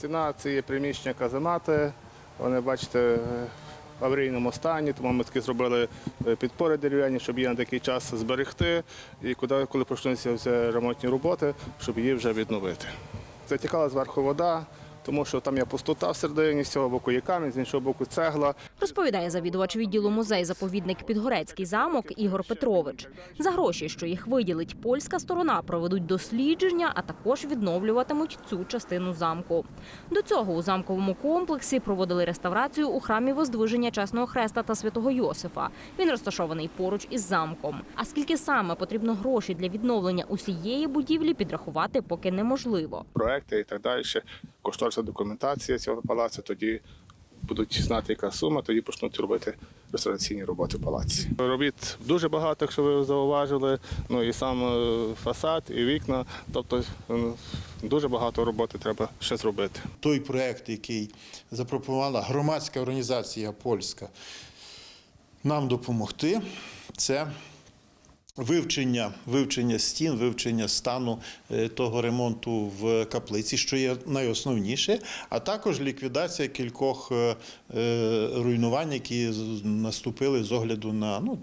стіна це є приміщення каземати. Вони, бачите, в аварійному стані, тому ми таки зробили е, підпори дерев'яні, щоб її на такий час зберегти. І куди, коли почнуться ремонтні роботи, щоб її вже відновити. Затікала зверху вода, тому що там є пустота всередині, з цього боку є камінь, з іншого боку цегла. Розповідає завідувач відділу музей-заповідник Підгорецький замок Ігор Петрович. За гроші, що їх виділить польська сторона, проведуть дослідження, а також відновлюватимуть цю частину замку. До цього у замковому комплексі проводили реставрацію у храмі Воздвиження Чесного Хреста та Святого Йосифа. Він розташований поруч із замком. А скільки саме потрібно грошей для відновлення усієї будівлі, підрахувати поки неможливо. проекти і так далі. Кошторисна документація цього палацу, тоді будуть знати, яка сума, тоді почнуть робити реставраційні роботи в палаці. Робіт дуже багато, якщо ви зауважили. Ну і сам е, фасад, і вікна. Тобто е, дуже багато роботи треба ще зробити. той проект, який запропонувала громадська організація польська, нам допомогти, це вивчення, вивчення стін, вивчення стану е, того ремонту в каплиці, що є найосновніше, а також ліквідація кількох е, е, руйнувань, які наступили з огляду на ну,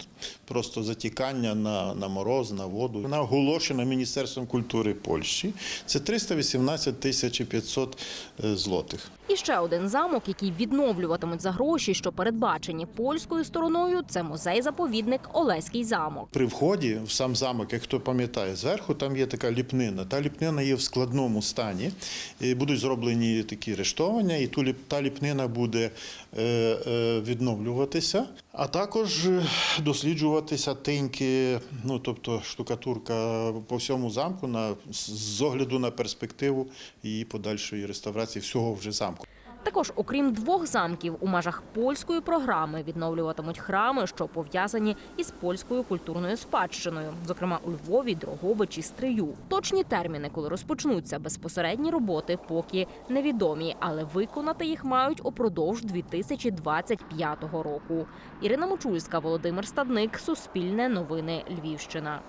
просто затікання на, на мороз, на воду. Вона оголошена Міністерством культури Польщі. Це 318 тисяч 500 е, злотих. І ще один замок, який відновлюватимуть за гроші, що передбачені польською стороною, це музей-заповідник Олеський замок. При вході в сам замок, як хто пам'ятає, зверху там є така ліпнина. Та ліпнина є в складному стані. І будуть зроблені такі рештовання, і ту та ліпнина буде е, е, відновлюватися, а також е, досліджуватися тиньки, ну тобто штукатурка по всьому замку на з огляду на перспективу її подальшої реставрації всього вже замку. Також, окрім двох замків, у межах польської програми відновлюватимуть храми, що пов'язані із польською культурною спадщиною, зокрема у Львові, Дрогобичі, Стрию. Точні терміни, коли розпочнуться безпосередні роботи, поки невідомі, але виконати їх мають упродовж 2025 року. Ірина Мочульська, Володимир Стадник, Суспільне новини Львівщина.